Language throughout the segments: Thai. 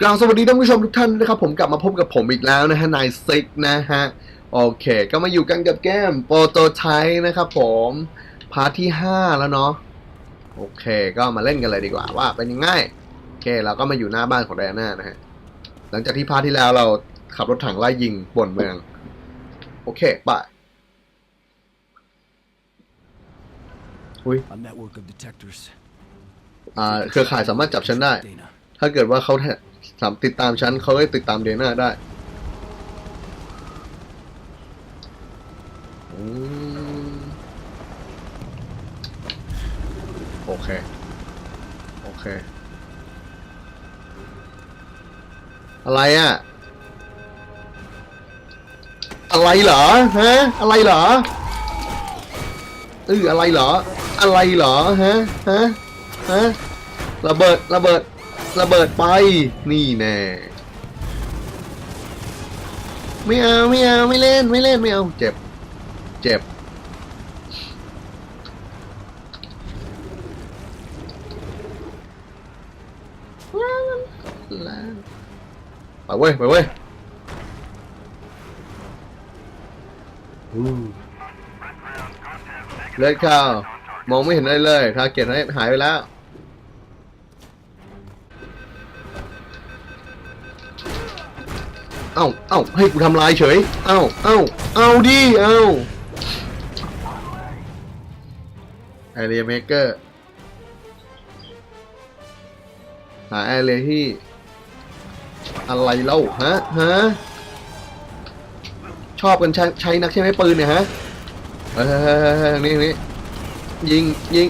กล่าวสวัสดีท่านผู้ชมทุกท่านนะครับผมกลับมาพบกับผมอีกแล้วนะฮะนายซิกนะฮะโอเค ก็มาอยู่กันกับเกมโปรโตไทนะครับผมพาร์ทที่ 5 แล้วเนาะโอเค ก็มาเล่นกันเลยดีกว่าว่าเป็นยังไงโอเคเราก็มาอยู่หน้าบ้านของไดอาน่านะฮะหลังจากที่พาร์ทที่แล้วเราขับรถถังไล่ยิงบนเมือง โอเคไป A network of detectors. อ่าเครือข่ายสามารถจับฉันได้ Dana. ถ้าเกิดว่าเขาสามติดตามฉันเขาก็ติดตามเดน่าได้โอเค โอเค อะไรอะอะไรเหรอฮะอะไรเหรอเอออะไรเหรอ อะไรเหรอฮะฮะฮะระเบิดระเบิด ระเบิดไป นี่แน่ไม่เอาไม่เอาไม่เล่นไม่เล่นไม่เอาเจ็บ เจ็บ ไปเว้ยไปเว้ยอู้เลือดข้าวมองไม่เห็นอะไรเลยทาร์เก็ตหายไปแล้ว เอ้าเอ้าให้กูทำลายเฉย เอ้าเอ้าเอาดิเอ้าแอเรียเมเกอร์หาแอเรียที่ อะไรเล่าฮะฮะชอบกันใช้ใช้นักใช่ไหมปืนเนี่ยฮะเฮ้ยเฮ้ยเฮ้ยเฮ้ยนี่นี่ยิงยิง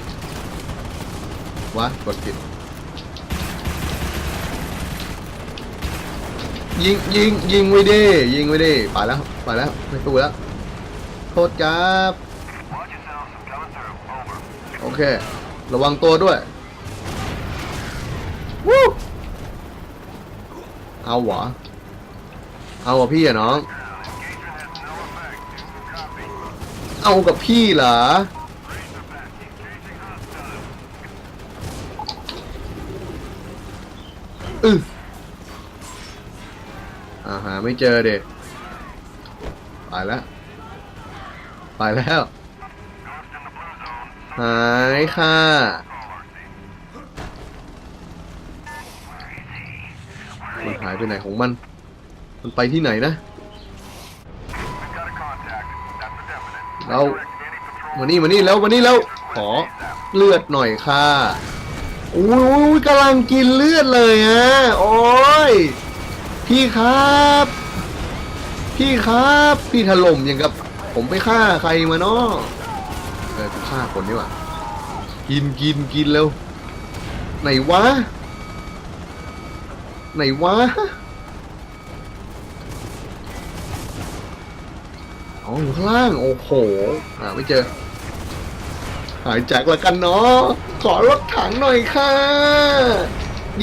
วะกดผิด ยิงยิงยิงไว้ดิยิงไว้ดิไปแล้วไปแล้วไม่ตู้แล้วโทษครับโอเค ระวังตัวด้วยวู้เอาหรอเอากับพี่อะน้อง เอากับพี่เหรออืออ่า หาไม่เจอเด็กไปแล้วไปแล้ว หายค่ะ มันหายไปไหนของมัน มันไปที่ไหนนะ เรามานี่มานี่แล้วมานี่แล้ว ขอเลือดหน่อยค่ะอุ้ยกำลังกินเลือดเลยอะโอ้ย พี่ครับ พี่ครับ พี่ถล่มอย่างกับ ผมไปฆ่าใครมาเนาะเออกูฆ่าคนนี่หว่ากินกินกินเร็วไหนวะ ไหนวะอ๋ออยู่ข้างล่าง โอ้โหหาไม่เจอ หายจากละกันเนาะขอรถถังหน่อยค่ะ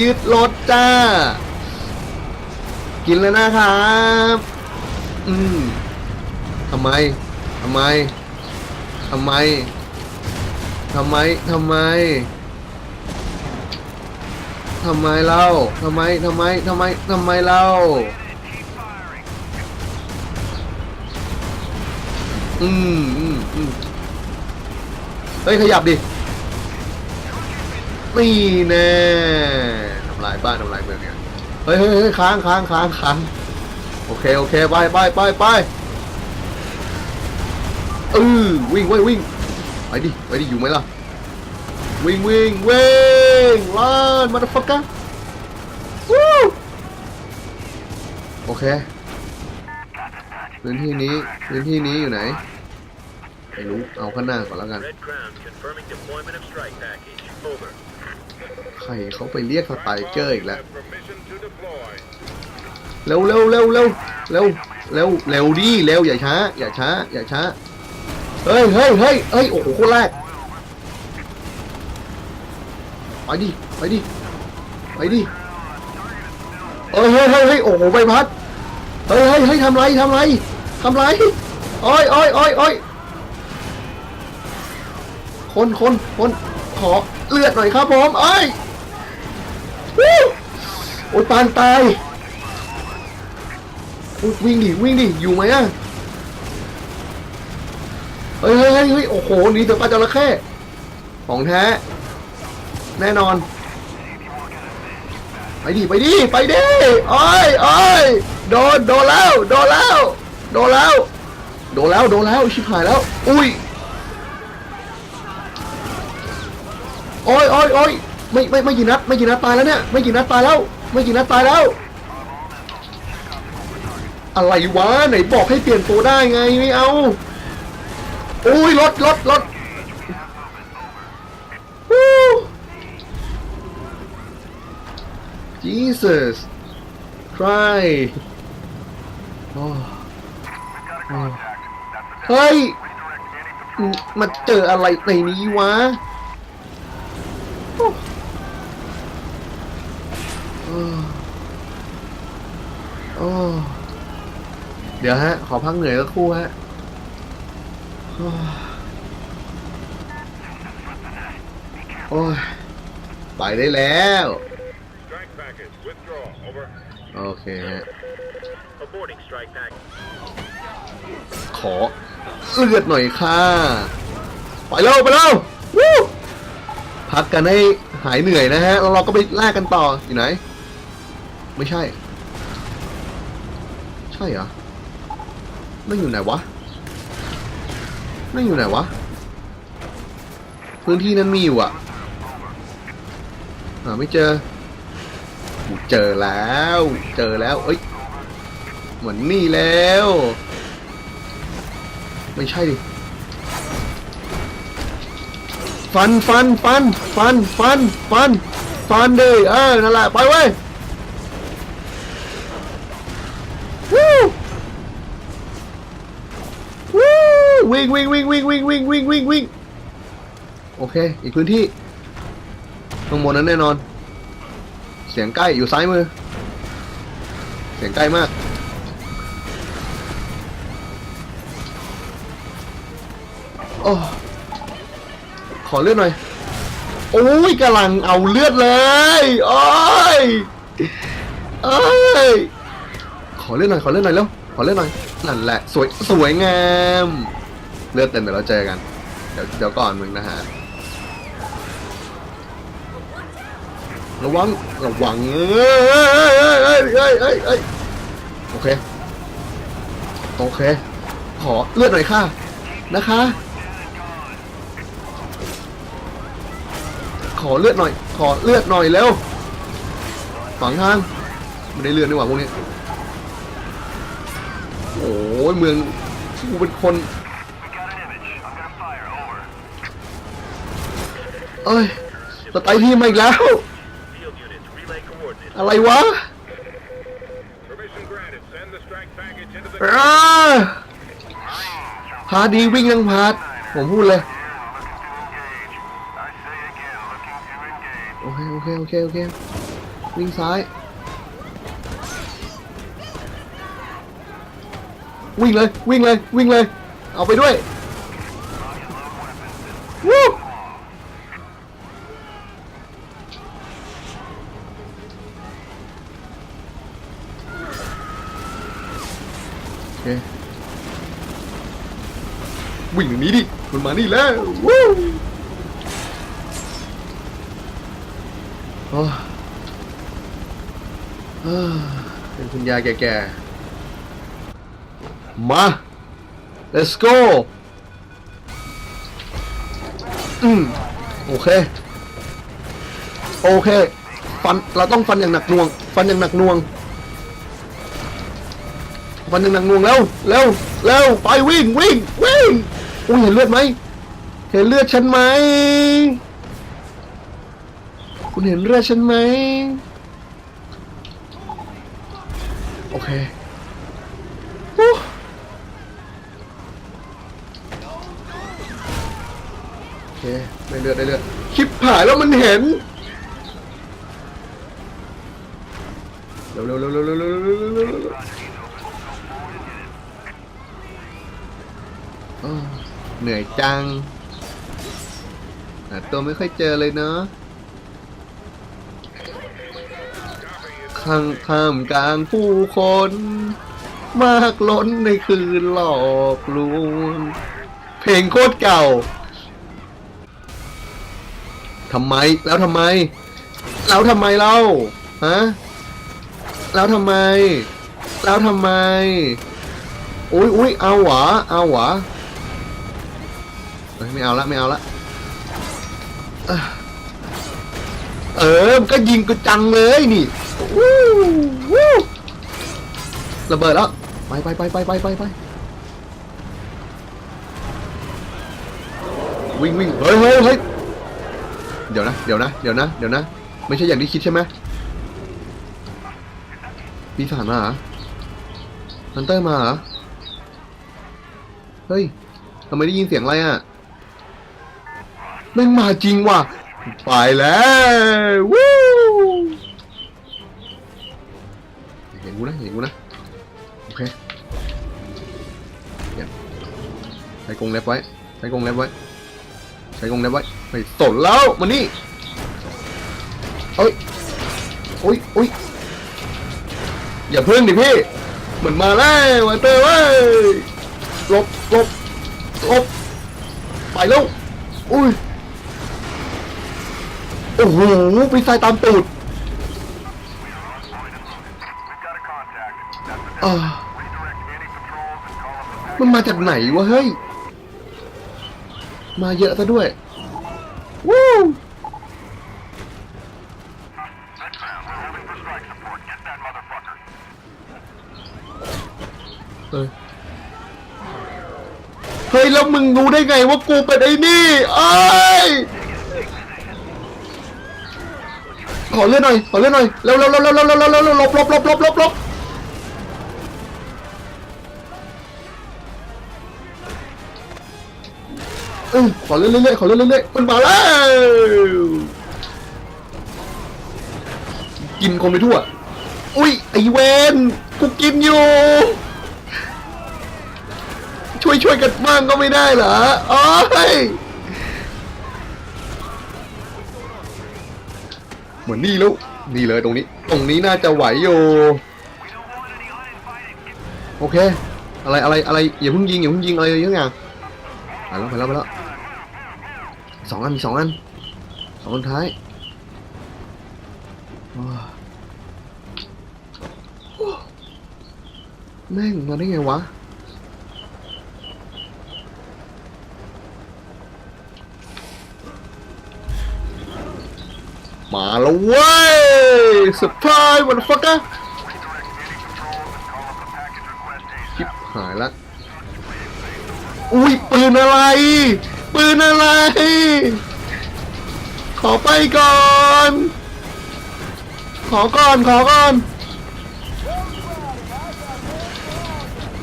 ยึดรถจ้า กินแล้วนะครับ อืมทำไมทำไมทำไมทำไมทำไมทำไมเล่าทำไมทำไมทำไมทำไมเล่าอืมอืมอืมเฮ้ยขยับดินี่แน่ทำลายบ้านทำลายเมืองเนี่ย เฮ้ยเฮ้ยเฮ้ยค้างค้างค้างค้างโอเคโอเคไปไปไปไปเออวิ่งเว้ยวิ่งไปดิไปดิอยู่ไหมล่ะวิ่งวิ่งวิ่งล่านมาดฟักกันวู้โอเคพื้นที่นี้พื้นที่นี้อยู่ไหนไม่รู้เอาข้างหน้าก่อนแล้วกัน Red Crown confirming deployment of strike package. Over. ใครเขาไปเรียกสไตรเกอร์อีกแล้ว เร็วเร็วเร็วเร็วเร็วเร็วเร็วดิเร็วอย่าช้า อย่าช้า อย่าช้า เฮ้ยเฮ้ยเฮ้ยเฮ้ยโอ้โหคนแรกไปดิไปดิไปดิเฮ้ยเฮ้ยเฮ้ยโอ้โหใบพัดเฮ้ยเฮ้ยเฮ้ยทำไรทำไรทำไรโอ้ยโอ้ยโอ้ยโอ้ยคนคนคนขอเลือดหน่อยครับผมเอ้ย วู้อ้ยปานตายโอ้ยวิ่งดิวิ่งดิอยู่ไหมอะเฮ้ยเฮ้ยเฮ้ยโอ้โหหนีแต่ปลาจระเข้ของแท้แน่นอน ไปดิไปดิไปดิโอ้ยโอ้ยโดนโดนแล้วโดนแล้วโดนแล้วโดนแล้วโดนแล้วชิบหายแล้ว อุ้ยโอ้ยโอ้ยโอ้ยไม่ไม่ไม่กี่นัดไม่กี่นัดตายแล้วเนี่ยไม่กี่นัดตายแล้ว ไม่กี่นัดตายแล้ว อะไรวะไหนบอกให้เปลี่ยนตัวได้ไงไม่เอาอุ้ยรถรถรถวู้ Jesus Christ โอ้โอ้เฮ้ยมาเจออะไรในนี้วะโอ้โอ้โอ้ เดี๋ยวฮะ ขอพักเหนื่อยสักครู่ฮะโอ้ยไปได้แล้ว โอเคฮะ ขอเลือดหน่อยค่ะ ไปเร็วไปเร็ววู้พักกันให้หายเหนื่อยนะฮะ แล้วเราก็ไปล่ากันต่อ อยู่ไหน ไม่ใช่ ใช่เหรอ ไม่อยู่ไหนวะไม่อยู่ไหนวะ พื้นที่นั้นมีอยู่อะหาไม่เจอ เจอแล้ว เจอแล้ว เอ้ย เหมือนนี่แล้ว ไม่ใช่ดิ ฟัน ฟัน ฟัน ฟัน ฟัน ฟัน ฟันดิเออนั่นแหละ ไปเว้ยวู้วู้ วิ่งวิ่งวิ่งวิ่งวิ่งวิ่งวิ่งวิ่งวิ่งโอเค อีกพื้นที่ข้างบนนั้นแน่นอน เสียงใกล้อยู่ซ้ายมือ เสียงใกล้มาก โอ้ขอเลือดหน่อย โอ้ยกำลังเอาเลือดเลยโอ้ยเอ้ยขอเลือดหน่อยขอเลือดหน่อยแล้วขอเลือดหน่อยนั่นแหละ สวย สวยงาม เลือดเต็มเดี๋ยวเราเจอกัน เดี๋ยวเดี๋ยวก่อนมึงนะฮะระวังระวังเอ้ยเอ้ยเอ้ยเอ้ยเอ้ยโอเคโอเค ขอเลือดหน่อยค่ะนะคะ ขอเลือดหน่อย ขอเลือดหน่อยเร็วฝังทางไม่ได้เลือดนี่หว่าพวกนี้โอ้ยเมืองกูเป็นคน เอ้ยสไตล์ทีมมาอีกแล้ว Field units. Relay coordinates. อะไรวะ Permission granted. Send the strike package into the. อ้าพาดีวิ่งยังพาดผมพูดเลย โอเค โอเค โอเค โอเค วิ่งซ้าย วิ่งเลย วิ่งเลย วิ่งเลย เอาไปด้วยวู้โอเค วิ่งอย่างนี้ดิ มั นมานี่แล้ววู้เป็นคุณยายแก่ๆ มา let's go อืมโอเค โอเค ฟัน เราต้องฟันอย่างหนักหน่วง ฟันอย่างหนักหน่วง ฟันอย่างหนักหน่วงแล้วเร็วเร็วไปวิ่ง วิ่ง วิ่ง อุ้ยเห็นเลือดไหม เห็นเลือดฉันไหม คุณเห็นเลือดฉันไหม โอเคอู้โอเคได้เลือดได้เลือดคลิปผ่ายแล้วมันเห็น เร็วเร็วเร็วเร็วเร็วเร็วเร็วเร็วเร็วเหนื่อยจังาตัวไม่ค่อยเจอเลยเนาะข้างท่ามกลางผู้คน มากล้นในคืนหลอกลวงเพลงโคตรเก่าทำไมแล้วทำไม แล้วทำไมเล่าฮะแล้วทำไม แล้วทำไมอุ้ยอุ้ยเอาหวะเอาหวะไม่เอาละไม่เอาละ เออเออมันก็ยิงกูจังเลยนี่วู้วู้ระเบิดแล้ว ไปไปไปไปไปไปไปวิ่งวิ่งเฮ้ยเฮ้ยเฮ้ยเดี๋ยวนะ เดี๋ยวนะ เดี๋ยวนะ เดี๋ยวนะ ไม่ใช่อย่างที่คิดใช่ไหมปีศาจมาเหรอฮันเตอร์มาเหรอ เฮ้ยทำไมได้ยินเสียงอะไรอะ แม่งมาจริงว่ะไปแล้ววู้เห็นกูนะเห็นกูนะโอเคเนี่ยใช้กรงเล็บไว้ใช้กรงเล็บไว้ใช้กรงเล็บไว้ไปสนแล้วมานี่เอ้ยโอ้ยโอ้ยอย่าเพิ่งดิพี่เหมือนมาแล้ววันเตอร์เว้ยหลบหลบหลบไปแล้วอุ้ย อ้โหไปใส่ตามตูด We've got a contact. That's the อ่า redirect any patrols and call up the มันมาจากไหนวะเฮ้ย มาเยอะซะด้วยวู้ That's found. We're holding for strike support. Get that motherfucker. เออเฮ้ย แล้วมึงรู้ได้ไงว่ากูเป็นไอ้นี่ไอ้ย ขอเลื่อนหน่อย ขอเลื่อนหน่อย เร็วเร็วเร็วเร็วเร็วเร็วเร็วเร็วลบลบลบลบลบลบเออขอเลื่อนเรื่อยๆขอเลื่อนเรื่อยๆมันมาแล้วกินคนไปทั่ว อุ้ยไอเวนกูกินอยู่ ช่วยช่วยกันบ้างก็ไม่ได้เหรอ โอ้ย เหมือนนี่แล้วนี่เลยตรงนี้ ตรงนี้น่าจะไหวอยู่โอเค อะไรอะไรอะไรอย่าเพิ่งยิงอย่าเพิ่งยิงอะไรเยอะอย่างไปแล้วไปแล้วไปแล้วสองอันมีสองอันสองอันท้ายโอ้โอ้แม่งมาได้ไงวะ มาแล้วเว้ยสปายวันฟักกะ Redirect any patrols and call up the package request ชิ ASAP. บหายละอุ้ยปืนอะไร ปืนอะไร ขอไปก่อน ขอก่อนขอก่อน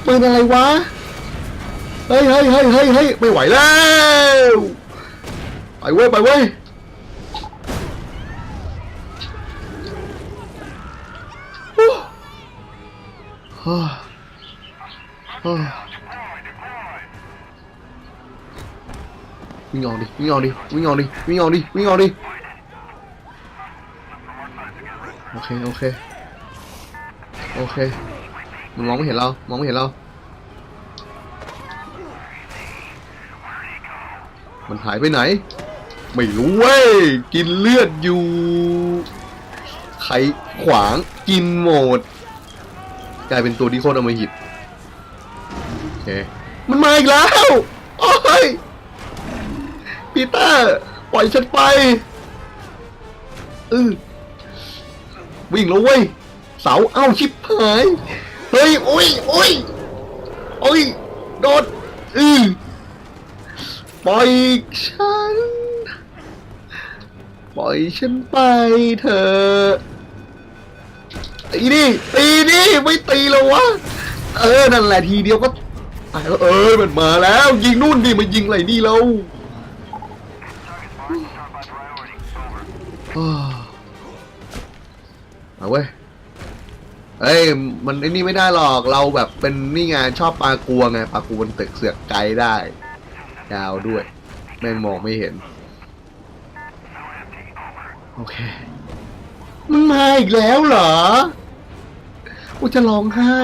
ปืนอะไรวะ เฮ้ยเฮ้ยเฮ้ยเฮ้ยเฮ้ยไม่ไหวแล้ว ไปเว้ยไปเว้ย ฮู้ฮ่าฮ่า วิ่งออกดิวิ่งออกดิวิ่งออกดิวิ่งออกดิวิ่งออกดิโอเคโอเคโอเคมันมองไม่เห็นเรามองไม่เห็นเรา มันหายไปไหน ไม่รู้เว้ยกินเลือดอยู่ ใครขวางกินหมด กลายเป็นตัวที่โคตรอมหิตโอเคมันมาอีกแล้ว โอ้ยปีเตอร์ปล่อยฉันไปอือวิ่งแล้วเว้ย เสาเอ้าชิบหาย เฮ้ยโอ้ยโอ้ยโอ้ยโดดอือปล่อยฉัน ปล่อยฉันไปเถอะ ตีดิตีดิไม่ตีแล้ววะเออนั่นแหละทีเดียวก็ตายแล้วเออมันมาแล้ว ยิงนู่นดิมายิงอะไรนี่แล้วอ้าเอาเว้ยเอ้ยมันไอ้นี่ไม่ได้หรอกเราแบบเป็นนี่ไงชอบปลากลัวไงปลากลัวบนตึกเสือกไกลได้ยาวด้วย แม่งมองไม่เห็น โอเค มันมาอีกแล้วเหรอกูจะร้องไห้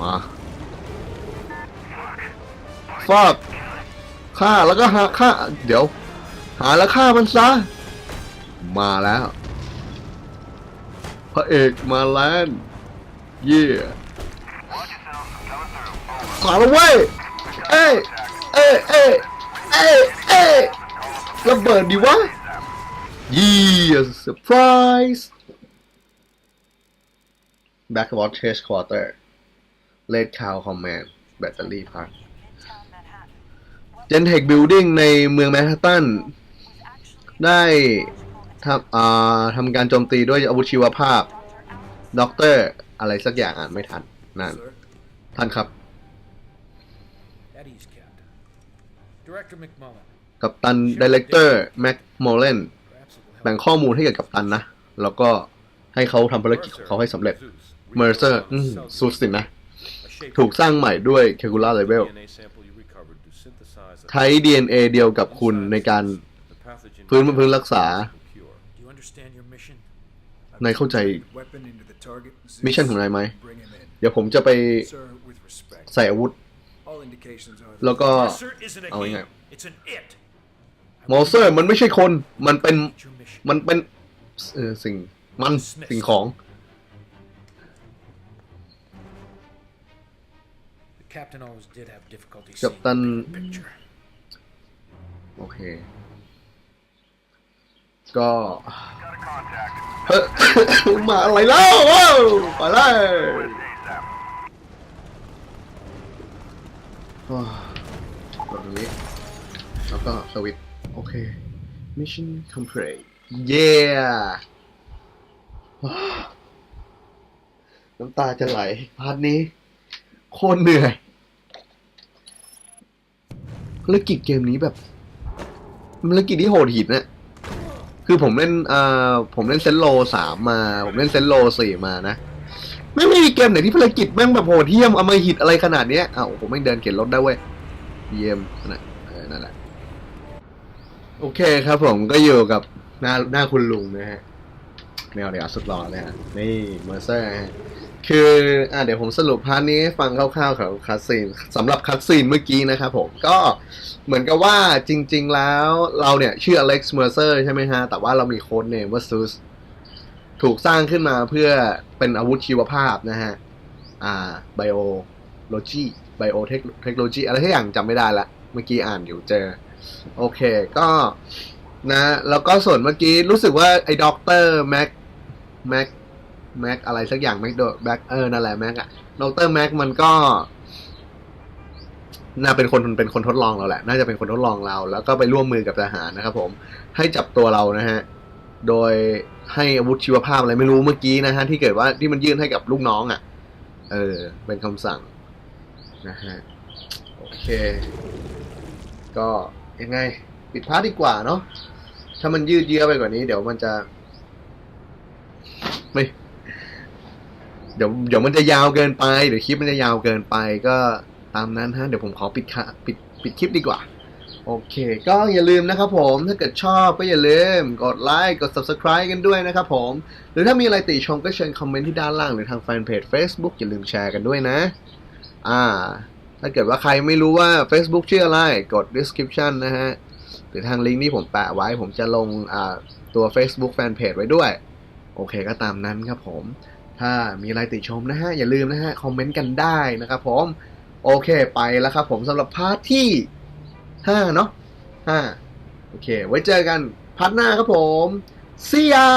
มาฟาดฆ่าแล้วก็หาฆ่า เดี๋ยว หาแล้วฆ่ามันซะ มาแล้ว พระเอกมาแลนด์เย่ขวาแล้วเว้ย เอ้ยเอ้ยเอ้ยเอ้ยเอ้ระเบิดดิวะ เยี่ยเซอร์ไพรส์ Backward Chase Quarter Red Cow Command Battery Park Gentech Building ในเมืองแมนฮัตตันได้ทำอ่าทำการโจมตีด้วยอาวุธชีวภาพ ด็อกเตอร์ อะไรสักอย่างอ่านไม่ทัน นั่น Sir, ท่านครับ at ease, Captain. Director McMullen, กัปตันดีเลกเตอร์ แม็กโมเลน แบ่งข้อมูลให้กับกัปตันนะ แล้วก็ให้เขาทำภารกิจของเขาให้สำเร็จเมอร์เซอร์สุดสินนะ ถูกสร้างใหม่ด้วยเคกูล่าเลเวลใช้ DNA เดียวกับคุณในการฟื้นฟื้นรักษา Do you understand your mission? นายเข้าใจ Weapon into the target. มิชชั่นของนายไหม Bring him in. เดี๋ยวผมจะไป Sir, with respect. ใส่อาวุธ All indications are แล้วก็ Sir isn't a Oh, he. มอเซอร์มันไม่ใช่คน มันเป็น Your mission. มันเป็นเออสิ่ง มันสิ่งของ The captain always did have difficulty seeing Captain- the bigger picture. โอเค ก็เฮ้ยมาอะไรแล้วว้าวไปเลยว้าวกดตรงนี้ แล้วก็สวิตช์ โอเค mission complete yeah น้ำตาจะไหล พาร์ทนี้ โคตรเหนื่อยภารกิจเกมนี้แบบภารกิจที่โหดหินน่ะคือผมเล่นเอ่าผมเล่นเซนโลสามมา ผมเล่นเซนโลสี่มานะไม่มีเกมไหนที่ภารกิจแม่งแบบโหดเหี้ยมอมหิดอะไรขนาดเนี้ยอ้าวผมไม่งเดินเข็นรถได้เว้ยเยี่ยมนะนั่นแหละ โอเคครับผมก็อยู่กับหน้าหน้าคุณลุงนะฮะแนวเดียวสุดหล่อเลยฮะนี่เมอร์เซอร์ฮะคืออ่าเดี๋ยวผมสรุปพาร์ทนี้ให้ฟังคร่าวๆของคัสซีนสำหรับคัสซีนเมื่อกี้นะครับผมก็เหมือนกับว่าจริง ๆ แล้วเราเนี่ยชื่ออเล็กซ์เมอร์เซอร์ใช่ไหมฮะ แต่ว่าเรามีโค้ดเนมว่าซูสถูกสร้างขึ้นมาเพื่อเป็นอาวุธชีวภาพนะฮะ อ่าไบโอโลจีไบโอเทคโนโลยีอะไรที่อย่างจำไม่ได้ละ เมื่อกี้อ่านอยู่เจอ โอเค ก็นะ แล้วก็ส่วนเมื่อกี้รู้สึกว่าไอ้ด็อกเตอร์แม็กแม็กแม็กอะไรสักอย่างแม็กโดแบ็กเออนั่นแหละแม็กอะด็อกเตอร์แม็กมันก็ น่าเป็นคนเป็นคนทดลองเราแหละ น่าจะเป็นคนทดลองเรา แล้วก็ไปร่วมมือกับทหารนะครับผม ให้จับตัวเรานะฮะ โดยให้อาวุธชีวภาพอะไรไม่รู้เมื่อกี้นะฮะ ที่เกิดว่าที่มันยื่นให้กับลูกน้องอะ่ะ เออ เป็นคำสั่งนะฮะ โอเค ก็ ยังไง ปิดพาร์ทดีกว่าเนาะถ้ามันยืดเยื้อไปกว่านี้ เดี๋ยวมันจะ ไม่ เดี๋ยวเดี๋ยวมันจะยาวเกินไปเดี๋ยวคลิปมันจะยาวเกินไป ก็ตามนั้นฮะเดี๋ยวผมขอปิดค่ะปิดปิดคลิปดีกว่า โอเค ก็อย่าลืมนะครับผมถ้าเกิดชอบก็อย่าลืม กดไลค์กด subscribe กันด้วยนะครับผม หรือถ้ามีอะไรติชมก็เชิญคอมเมนต์ที่ด้านล่างหรือทางแฟนเพจ Facebook อย่าลืมแชร์กันด้วยนะ อ่า ถ้าเกิดว่าใครไม่รู้ว่า Facebook ชื่ออะไร กด description นะฮะ หรือทางลิงก์ที่ผมแปะไว้ ผมจะลงตัว Facebook Fanpage ไว้ด้วย โอเคก็ตามนั้นครับผม ถ้ามีอะไรติชมนะฮะ อย่าลืมนะฮะ คอมเมนต์กันได้นะครับผม โอเคไปแล้วครับผมสำหรับพาร์ทที่ 5 เนาะ5โอเค ไว้เจอกันพาร์ทหน้าครับผม see ya